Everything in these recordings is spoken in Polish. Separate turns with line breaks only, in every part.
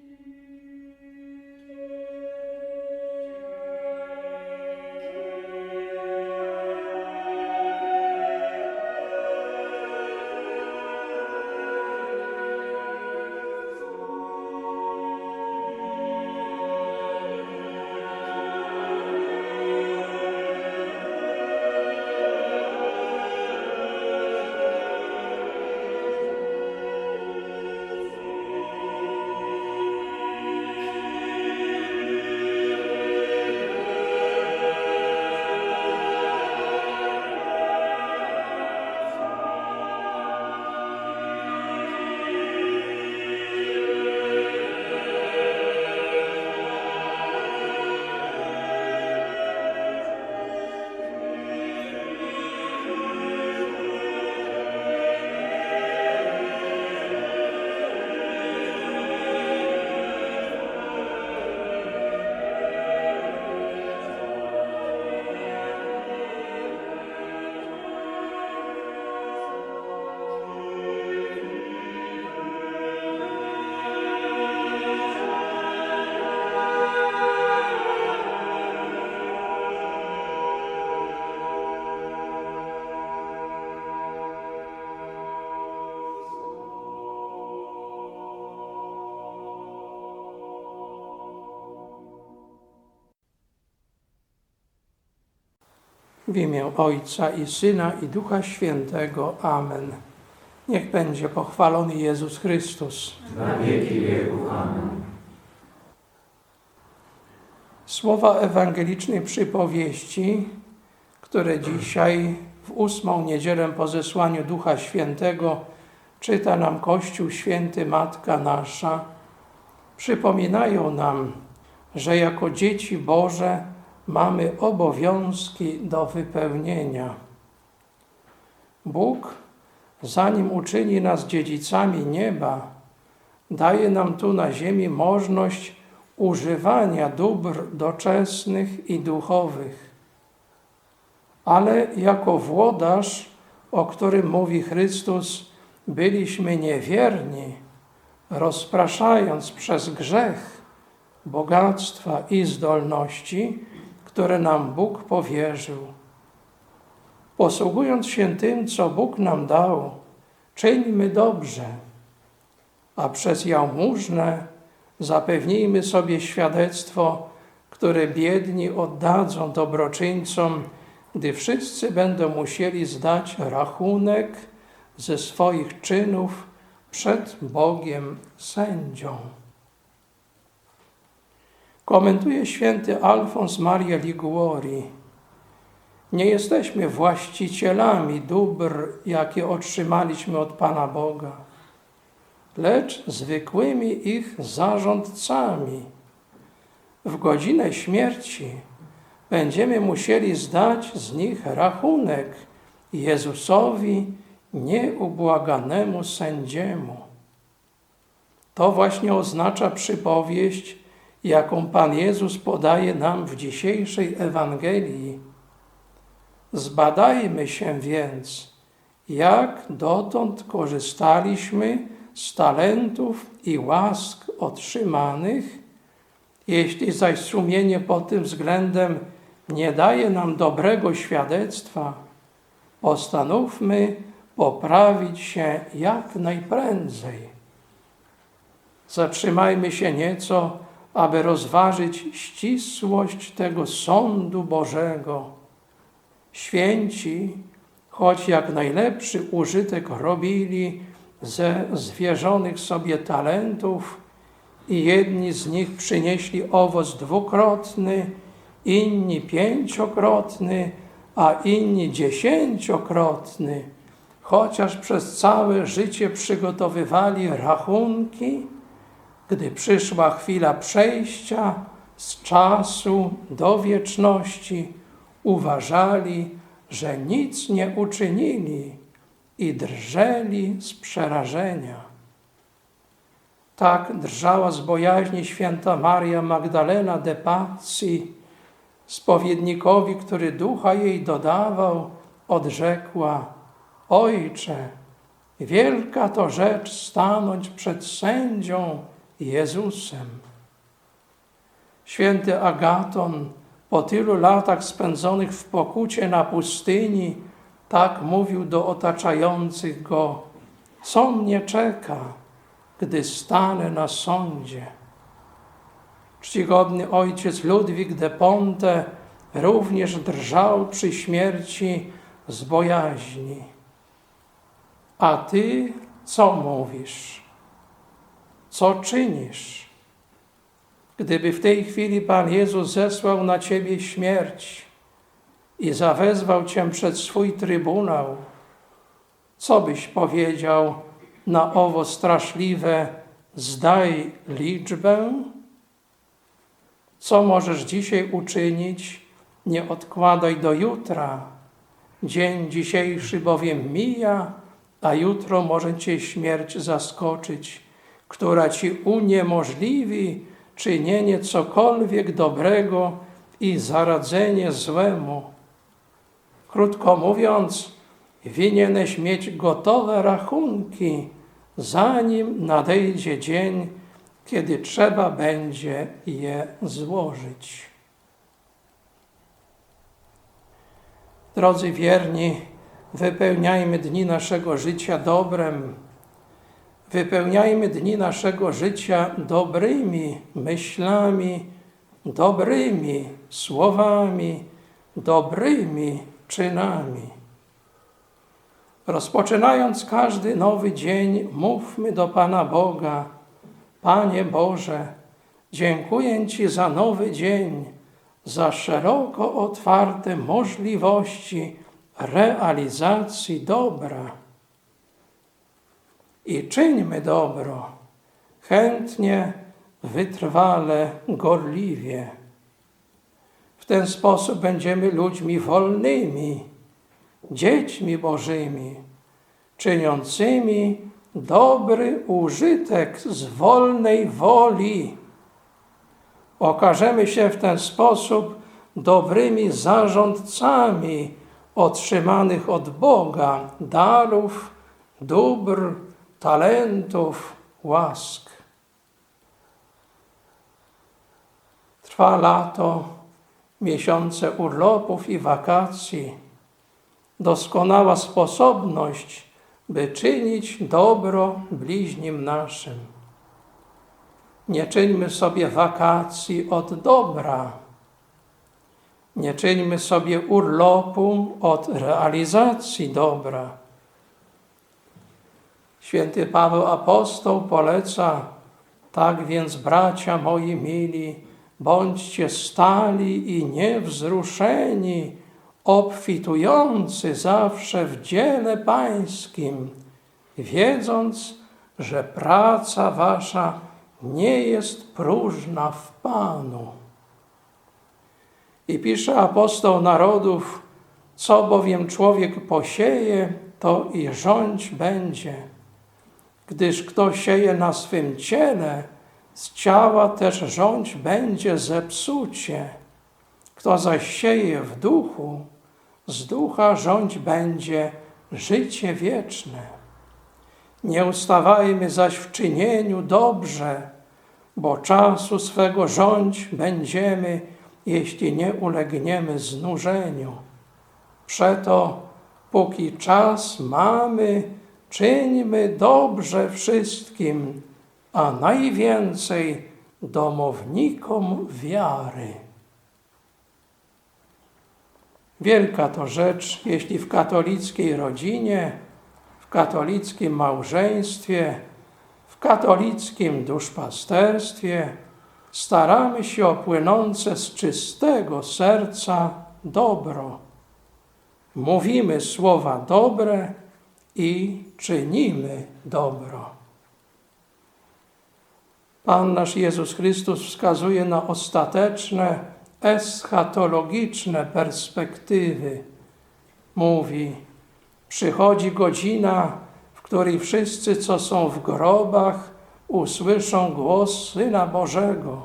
Thank you. W imię Ojca i Syna i Ducha Świętego. Amen. Niech będzie pochwalony Jezus Chrystus.
na wieki wieków. Amen.
Słowa ewangelicznej przypowieści, które dzisiaj w ósmą niedzielę po zesłaniu Ducha Świętego czyta nam Kościół Święty Matka Nasza, przypominają nam, że jako dzieci Boże mamy obowiązki do wypełnienia. Bóg, zanim uczyni nas dziedzicami nieba, daje nam tu na ziemi możliwość używania dóbr doczesnych i duchowych. Ale jako włodarz, o którym mówi Chrystus, byliśmy niewierni, rozpraszając przez grzech bogactwa i zdolności, które nam Bóg powierzył. Posługując się tym, co Bóg nam dał, czyńmy dobrze, a przez jałmużnę zapewnijmy sobie świadectwo, które biedni oddadzą dobroczyńcom, gdy wszyscy będą musieli zdać rachunek ze swoich czynów przed Bogiem sędzią. Komentuje święty Alfons Maria Liguori. Nie jesteśmy właścicielami dóbr, jakie otrzymaliśmy od Pana Boga, lecz zwykłymi ich zarządcami. W godzinę śmierci będziemy musieli zdać z nich rachunek Jezusowi, nieubłaganemu sędziemu. To właśnie oznacza przypowieść, jaką Pan Jezus podaje nam w dzisiejszej Ewangelii. Zbadajmy się więc, jak dotąd korzystaliśmy z talentów i łask otrzymanych, jeśli zaś sumienie pod tym względem nie daje nam dobrego świadectwa, postanówmy poprawić się jak najprędzej. Zatrzymajmy się nieco, aby rozważyć ścisłość tego sądu Bożego. Święci, choć jak najlepszy użytek robili ze zwierzonych sobie talentów, i jedni z nich przynieśli owoc dwukrotny, inni pięciokrotny, a inni dziesięciokrotny, chociaż przez całe życie przygotowywali rachunki, gdy przyszła chwila przejścia z czasu do wieczności, uważali, że nic nie uczynili i drżeli z przerażenia. Tak drżała z bojaźni święta Maria Magdalena de Pazzi, spowiednikowi, który ducha jej dodawał, odrzekła: Ojcze, wielka to rzecz stanąć przed sędzią Jezusem. Święty Agaton po tylu latach spędzonych w pokucie na pustyni tak mówił do otaczających go: Co mnie czeka, gdy stanę na sądzie? Czcigodny ojciec Ludwik de Ponte również drżał przy śmierci z bojaźni. A ty co mówisz? Co czynisz? Gdyby w tej chwili Pan Jezus zesłał na ciebie śmierć i zawezwał cię przed swój trybunał, co byś powiedział na owo straszliwe zdaj liczbę? Co możesz dzisiaj uczynić? Nie odkładaj do jutra. Dzień dzisiejszy bowiem mija, a jutro może cię śmierć zaskoczyć, która ci uniemożliwi czynienie cokolwiek dobrego i zaradzenie złemu. Krótko mówiąc, winieneś mieć gotowe rachunki, zanim nadejdzie dzień, kiedy trzeba będzie je złożyć. Drodzy wierni, wypełniajmy dni naszego życia dobrem, wypełniajmy dni naszego życia dobrymi myślami, dobrymi słowami, dobrymi czynami. Rozpoczynając każdy nowy dzień, mówmy do Pana Boga: Panie Boże, dziękuję Ci za nowy dzień, za szeroko otwarte możliwości realizacji dobra. I czyńmy dobro, chętnie, wytrwale, gorliwie. W ten sposób będziemy ludźmi wolnymi, dziećmi Bożymi, czyniącymi dobry użytek z wolnej woli. Okażemy się w ten sposób dobrymi zarządcami otrzymanych od Boga darów, dóbr, talentów, łask. Trwa lato, miesiące urlopów i wakacji. Doskonała sposobność, by czynić dobro bliźnim naszym. Nie czyńmy sobie wakacji od dobra. Nie czyńmy sobie urlopu od realizacji dobra. Święty Paweł Apostoł poleca, tak więc bracia moi mili, bądźcie stali i niewzruszeni, obfitujący zawsze w dziele pańskim, wiedząc, że praca wasza nie jest próżna w Panu. I pisze apostoł narodów, co bowiem człowiek posieje, to i rządź będzie. Gdyż kto sieje na swym ciele, z ciała też rządź będzie zepsucie. Kto zaś sieje w duchu, z ducha rządź będzie życie wieczne. Nie ustawajmy zaś w czynieniu dobrze, bo czasu swego rządź będziemy, jeśli nie ulegniemy znużeniu. Przeto, póki czas mamy, czyńmy dobrze wszystkim, a najwięcej domownikom wiary. Wielka to rzecz, jeśli w katolickiej rodzinie, w katolickim małżeństwie, w katolickim duszpasterstwie staramy się o płynące z czystego serca dobro. Mówimy słowa dobre i czynimy dobro. Pan nasz Jezus Chrystus wskazuje na ostateczne, eschatologiczne perspektywy. Mówi: Przychodzi godzina, w której wszyscy, co są w grobach, usłyszą głos Syna Bożego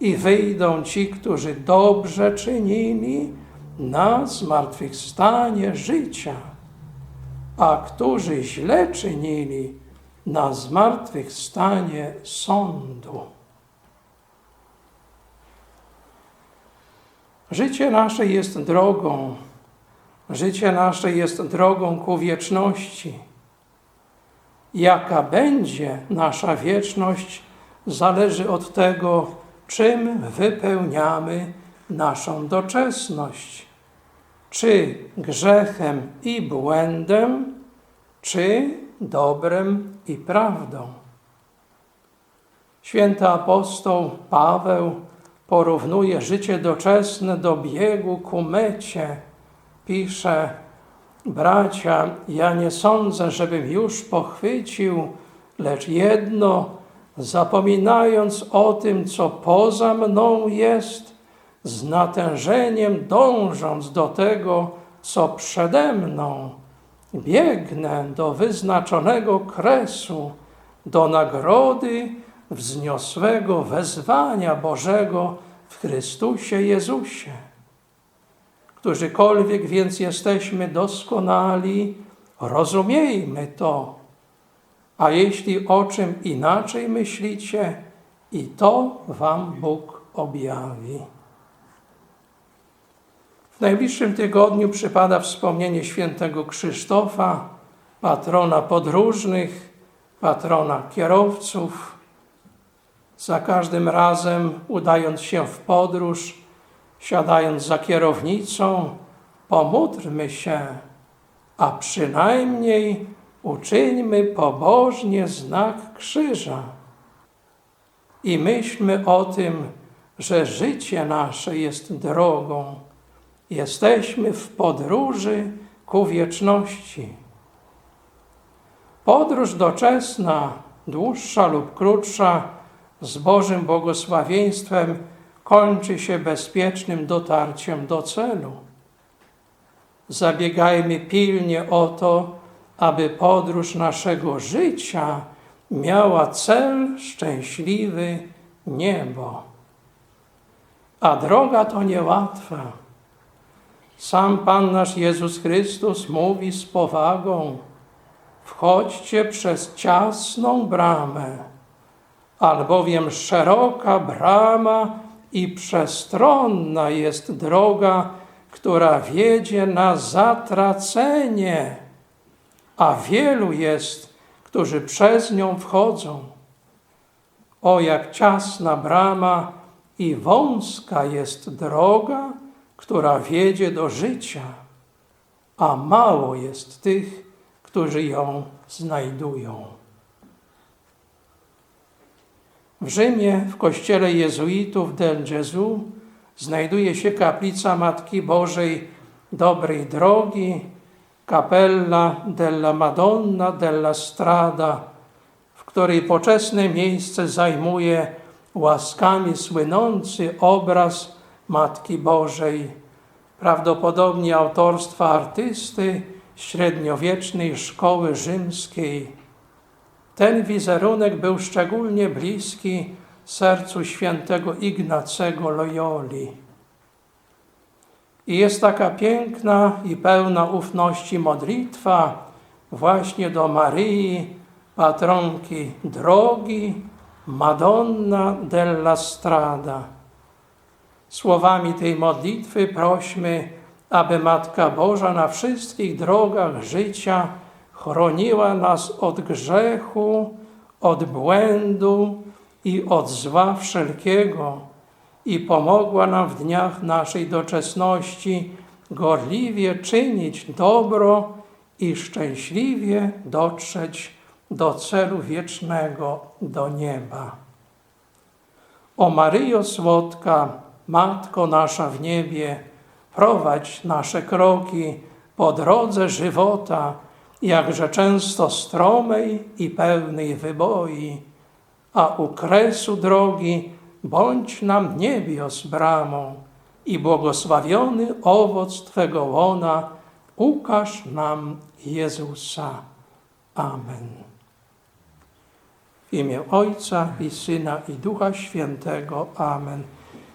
i wyjdą ci, którzy dobrze czynili na zmartwychwstanie życia, a którzy źle czynili na zmartwychwstanie sądu. Życie nasze jest drogą, życie nasze jest drogą ku wieczności. Jaka będzie nasza wieczność, zależy od tego, czym wypełniamy naszą doczesność. Czy grzechem i błędem, czy dobrem i prawdą. Święty apostoł Paweł porównuje życie doczesne do biegu ku mecie. Pisze, bracia, ja nie sądzę, żebym już pochwycił, lecz jedno, zapominając o tym, co poza mną jest, z natężeniem dążąc do tego, co przede mną, biegnę do wyznaczonego kresu, do nagrody wzniosłego wezwania Bożego w Chrystusie Jezusie. Którzykolwiek więc jesteśmy doskonali, rozumiejmy to. A jeśli o czym inaczej myślicie, i to Wam Bóg objawi. Najbliższym tygodniu przypada wspomnienie świętego Krzysztofa, patrona podróżnych, patrona kierowców. Za każdym razem, udając się w podróż, siadając za kierownicą, pomódlmy się, a przynajmniej uczyńmy pobożnie znak krzyża. I myślmy o tym, że życie nasze jest drogą. Jesteśmy w podróży ku wieczności. Podróż doczesna, dłuższa lub krótsza, z Bożym błogosławieństwem kończy się bezpiecznym dotarciem do celu. Zabiegajmy pilnie o to, aby podróż naszego życia miała cel szczęśliwy niebo. A droga to niełatwa. Sam Pan nasz Jezus Chrystus mówi z powagą: Wchodźcie przez ciasną bramę, albowiem szeroka brama i przestronna jest droga, która wiedzie na zatracenie, a wielu jest, którzy przez nią wchodzą. O, jak ciasna brama i wąska jest droga, która wiedzie do życia, a mało jest tych, którzy ją znajdują. W Rzymie, w kościele jezuitów del Gesù, znajduje się kaplica Matki Bożej Dobrej Drogi, Capella della Madonna della Strada, w której poczesne miejsce zajmuje łaskami słynący obraz Matki Bożej, prawdopodobnie autorstwa artysty średniowiecznej szkoły rzymskiej. Ten wizerunek był szczególnie bliski sercu świętego Ignacego Loyoli. I jest taka piękna i pełna ufności modlitwa właśnie do Maryi, patronki drogi, Madonna della Strada. Słowami tej modlitwy prośmy, aby Matka Boża na wszystkich drogach życia chroniła nas od grzechu, od błędu i od zła wszelkiego i pomogła nam w dniach naszej doczesności gorliwie czynić dobro i szczęśliwie dotrzeć do celu wiecznego, do nieba. O Maryjo Słodka, Matko nasza w niebie, prowadź nasze kroki po drodze żywota, jakże często stromej i pełnej wyboi, a u kresu drogi bądź nam niebios bramą i błogosławiony owoc Twego łona ukaż nam Jezusa. Amen. W imię Ojca i Syna i Ducha Świętego. Amen.